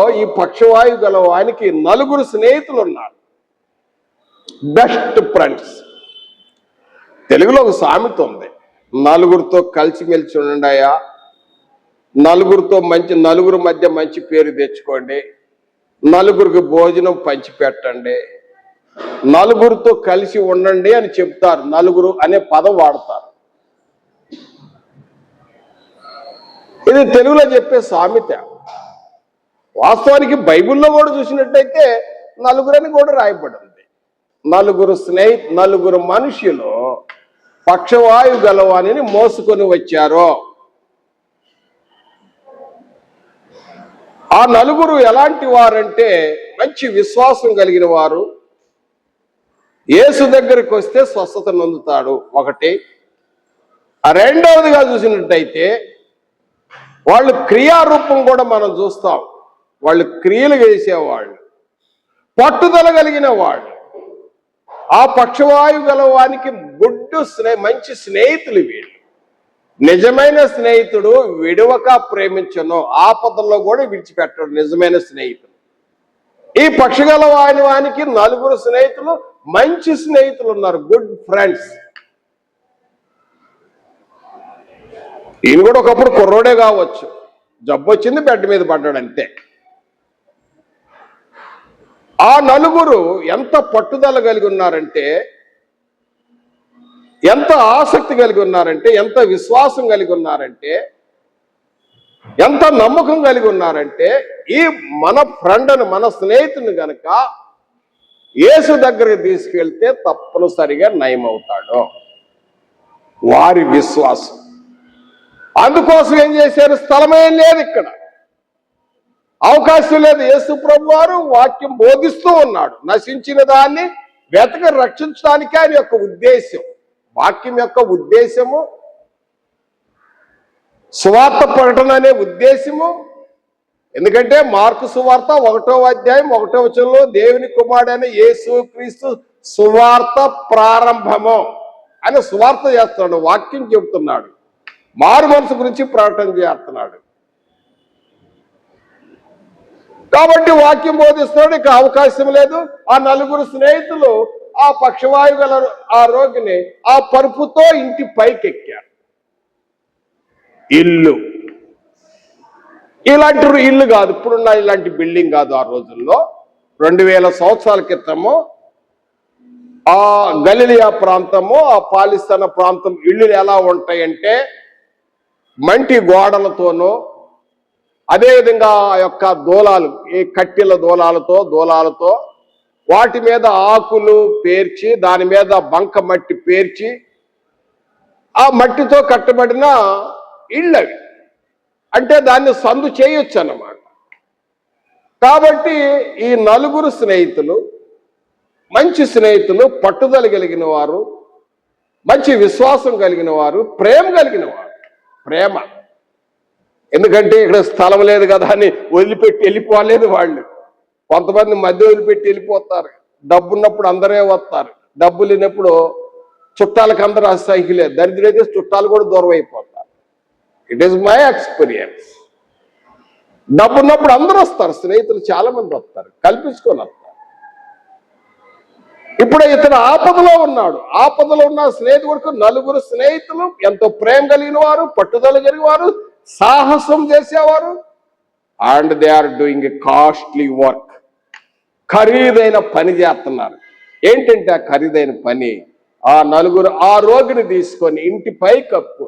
ఈ పక్షవాయు గల నలుగురు స్నేహితులు ఉన్నారు బెస్ట్ ఫ్రెండ్స్. తెలుగులో ఒక సామెత ఉంది. నలుగురితో కలిసిమెలిసి ఉండాయా నలుగురితో మంచి నలుగురు మధ్య మంచి పేరు తెచ్చుకోండి. నలుగురికి భోజనం పంచిపెట్టండి. నలుగురితో కలిసి ఉండండి అని చెప్తారు. నలుగురు అనే పదం వాడతారు. ఇది తెలుగులో చెప్పే సామెత. వాస్తవానికి బైబిల్లో కూడా చూసినట్టయితే నలుగురని కూడా రాయబడింది. నలుగురు స్నేహి నలుగురు మనుషులు పక్షవాయు గలవాణిని మోసుకొని వచ్చారు. ఆ నలుగురు ఎలాంటి వారంటే మంచి విశ్వాసం కలిగిన వారు. యేసు దగ్గరికి వస్తే స్వస్థత నొందుతాడు. ఒకటి. ఆ రెండవదిగా చూసినట్టయితే వాళ్ళు క్రియారూపం కూడా మనం చూస్తాం. వాళ్ళు క్రియలు చేసేవాళ్ళు పట్టుదల కలిగిన వాళ్ళు ఆ పక్షవాయు గలవానికి గుడ్డు స్నే మంచి స్నేహితులు వీళ్ళు. నిజమైన స్నేహితుడు విడవక ప్రేమించను ఆపదల్లో కూడా విడిచిపెట్టడు నిజమైన స్నేహితుడు. ఈ పక్షగల వాని వానికి నలుగురు స్నేహితులు మంచి స్నేహితులు ఉన్నారు గుడ్ ఫ్రెండ్స్. ఈయన కూడా ఒకప్పుడు కుర్రోడే కావచ్చు. జబ్బు వచ్చింది బెడ్ మీద పడ్డాడు అంతే. ఆ నలుగురు ఎంత పట్టుదల కలిగి ఉన్నారంటే ఎంత ఆసక్తి కలిగి ఉన్నారంటే ఎంత విశ్వాసం కలిగి ఉన్నారంటే ఎంత నమ్మకం కలిగి ఉన్నారంటే ఈ మన ఫ్రెండ్ని మన స్నేహితుని గనక యేసు దగ్గరికి తీసుకెళ్తే తప్పనిసరిగా నయమవుతాడు. వారి విశ్వాసం. అందుకోసం ఏం చేశారు? స్థలమేం లేదు ఇక్కడ. అవకాశం లేదు. యేసు ప్రభు వారు వాక్యం బోధిస్తూ ఉన్నాడు. నశించిన దాన్ని వెతక రక్షించడానికి ఆయన యొక్క ఉద్దేశం వాక్యం యొక్క ఉద్దేశము సువార్త ప్రకటన అనే ఉద్దేశము ఎందుకంటే మార్కు సువార్త ఒకటో అధ్యాయం ఒకటో వచనంలో దేవుని కుమారుడైన యేసు క్రీస్తు సువార్త ప్రారంభము అని సువార్త చేస్తున్నాడు వాక్యం చెబుతున్నాడు. మారు మనసు గురించి ప్రకటన చేస్తున్నాడు. కాబట్టి వాక్యం బోధిస్తున్నాడు ఇక అవకాశం లేదు. ఆ నలుగురు స్నేహితులు ఆ పక్షవాయు గల ఆ రోగిని ఆ పరుపుతో ఇంటి పైకి ఎక్కారు ఇల్లు. ఇలాంటి ఇల్లు కాదు ఇప్పుడున్న ఇలాంటి బిల్డింగ్ కాదు ఆ రోజుల్లో. రెండు వేల సంవత్సరాల క్రితము ఆ గలిలియా ప్రాంతము ఆ పాలిస్తాన ప్రాంతం ఇళ్ళు ఎలా ఉంటాయంటే మంటి గోడలతోనూ అదేవిధంగా ఆ యొక్క దూలాలు ఈ కట్టెల దూలాలతో దూలాలతో వాటి మీద ఆకులు పేర్చి దాని మీద బంక మట్టి పేర్చి ఆ మట్టితో కట్టబడిన ఇళ్ళు అవి అంటే దాన్ని సందు చేయొచ్చు అన్నమాట కాబట్టి ఈ నలుగురు స్నేహితులు మంచి స్నేహితులు పట్టుదల కలిగిన వారు మంచి విశ్వాసం కలిగిన వారు ప్రేమ కలిగిన వారు. ప్రేమ. ఎందుకంటే ఇక్కడ స్థలం లేదు కదా అని వదిలిపెట్టి వెళ్ళిపోలేదు వాళ్ళు. కొంతమంది మధ్య వదిలిపెట్టి వెళ్ళిపోతారు. డబ్బు ఉన్నప్పుడు అందరే వస్తారు. డబ్బు లేనప్పుడు చుట్టాలకు అందరూ అసహ్యులే. దరిద్రైతే చుట్టాలు కూడా దూరం అయిపోతారు. ఇట్ ఈస్ మై ఎక్స్పీరియన్స్ డబ్బు ఉన్నప్పుడు అందరూ వస్తారు. స్నేహితులు చాలా మంది వస్తారు. కల్పించుకొని వస్తారు. ఇప్పుడు ఇతను ఆపదలో ఉన్నాడు. ఆపదలో ఉన్న స్నేహితుడికి నలుగురు స్నేహితులు ఎంతో ప్రేమ కలిగిన వారు పట్టుదల కలిగిన వారు సాహసం చేసేవారు. And they are doing a costly work ఖరీదైన పని చేస్తున్నారు. ఏంటంటే ఆ ఖరీదైన పని? ఆ నలుగురు ఆ రోగిని తీసుకొని ఇంటి పైకప్పు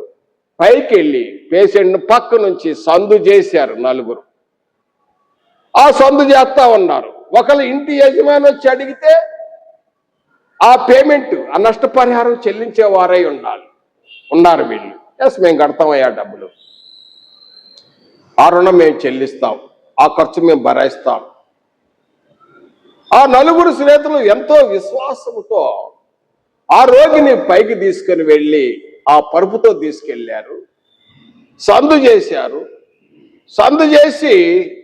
పైకి వెళ్ళి పేషెంట్ను పక్క నుంచి సందు చేశారు నలుగురు. ఆ సందు చేస్తా ఉన్నారు. ఒకళ్ళు ఇంటి యజమాని వచ్చి అడిగితే ఆ పేమెంట్ ఆ నష్టపరిహారం చెల్లించే వారై ఉండాలి. ఉన్నారు వీళ్ళు. ఎస్ మేము కడతామయ్యా డబ్బులు. ఆ రుణం మేము చెల్లిస్తాం ఆ ఖర్చు మేము భరాయిస్తాం. ఆ నలుగురు స్నేహితులు ఎంతో విశ్వాసంతో ఆ రోగిని పైకి తీసుకొని వెళ్ళి ఆ పరుపుతో తీసుకెళ్ళారు సందు చేశారు. సందు చేసి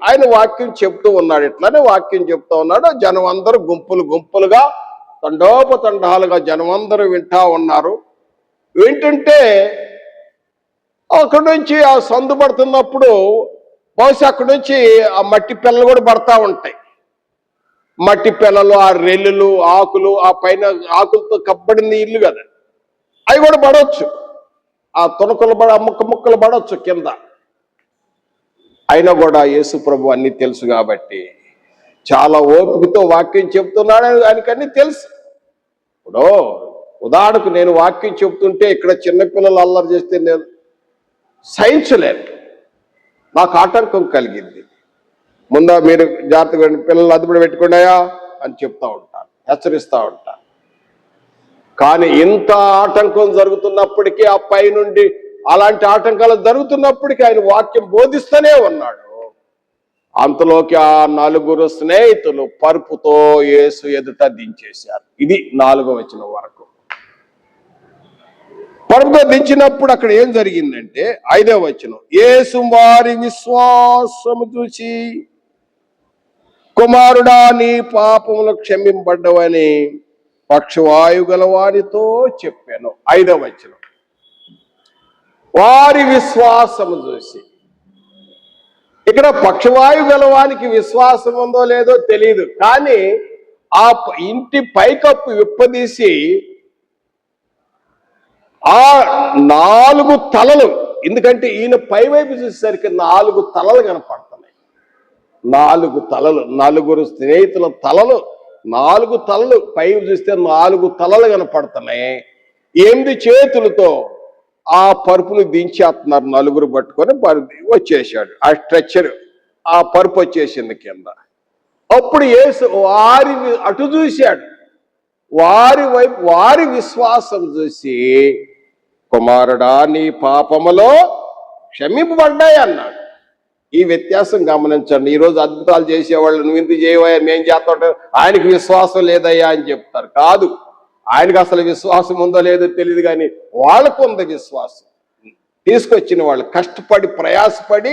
ఆయన వాక్యం చెప్తూ ఉన్నాడు ఇట్లానే వాక్యం చెప్తూ ఉన్నాడు. జనం అందరూ గుంపులు గుంపులుగా తండోపతండాలుగా జనం అందరూ వింటా ఉన్నారు. వింటుంటే అక్కడి నుంచి ఆ సందు పడుతున్నప్పుడు బహుశా అక్కడి నుంచి ఆ మట్టి పిల్లలు కూడా పడతా ఉంటాయి. మట్టి పిల్లలు ఆ రెల్లులు ఆకులు ఆ పైన ఆకులతో కప్పబడింది ఇల్లు కదా. అవి కూడా పడవచ్చు. ఆ తుణకులు పడ ముక్క ముక్కలు పడవచ్చు కింద. అయినా కూడా యేసు ప్రభు అన్ని తెలుసు కాబట్టి చాలా ఓపికతో వాక్యం చెప్తున్నాడు దానికన్నీ తెలుసు. ఇప్పుడు ఉదాహరణకు నేను వాక్యం చెప్తుంటే ఇక్కడ చిన్నపిల్లలు అల్లరి చేస్తే నేను సహించలేను నాకు ఆటంకం కలిగింది. ముందా మీరు జాగ్రత్తగా పిల్లలు అదుపుడు పెట్టుకున్నాయా అని చెప్తా ఉంటాను హెచ్చరిస్తూ ఉంటాను కానీ ఇంత ఆటంకం జరుగుతున్నప్పటికీ ఆ పై నుండి అలాంటి ఆటంకాలు జరుగుతున్నప్పటికీ ఆయన వాక్యం బోధిస్తూనే ఉన్నాడు. అంతలోకి ఆ నలుగురు స్నేహితులు పరుపుతో యేసు ఎదుట దించేశారు. ఇది నాలుగో వచ్చిన వరకు. పరుపుతో దించినప్పుడు అక్కడ ఏం జరిగిందంటే ఐదో వచనం యేసు వారి విశ్వాసము చూసి కుమారుడా నీ పాపములు క్షమింపడ్డవని పక్షవాయు గల వారితో చెప్పాను. ఐదవ వచనం వారి విశ్వాసము చూసి. ఇక్కడ పక్షవాయు గలవానికి విశ్వాసం ఉందో లేదో తెలియదు కానీ ఆ ఇంటి పైకప్పు విప్పదీసి ఆ నాలుగు తలలు ఎందుకంటే ఈయన పైవైపు చూసేసరికి నాలుగు తలలు కనపడుతున్నాయి. నాలుగు తలలు నలుగురు స్నేహితుల తలలు నాలుగు తలలు పైపు చూస్తే నాలుగు తలలు కనపడుతున్నాయి. ఎనిమిది చేతులతో ఆ పరుపును దించేస్తున్నారు నలుగురు పట్టుకొని పరుపు వచ్చేసాడు ఆ స్ట్రెచ్చర్ ఆ పరుపు వచ్చేసింది కింద. అప్పుడు ఏసు వారి అటు చూశాడు. వారి వైపు వారి విశ్వాసం చూసి కుమారుడా నీ పాపములో క్షమింపబడ్డాయి అన్నాడు. ఈ వ్యత్యాసం గమనించండి. ఈ రోజు అద్భుతాలు చేసేవాళ్ళు నువ్వు ఇంత చేయవయ్యా మేం చేస్తుంటే ఆయనకి విశ్వాసం లేదయ్యా అని చెప్తారు. కాదు ఆయనకు అసలు విశ్వాసం ఉందో లేదో తెలియదు కానీ వాళ్ళకు ఉంది విశ్వాసం. తీసుకొచ్చిన వాళ్ళు కష్టపడి ప్రయాసపడి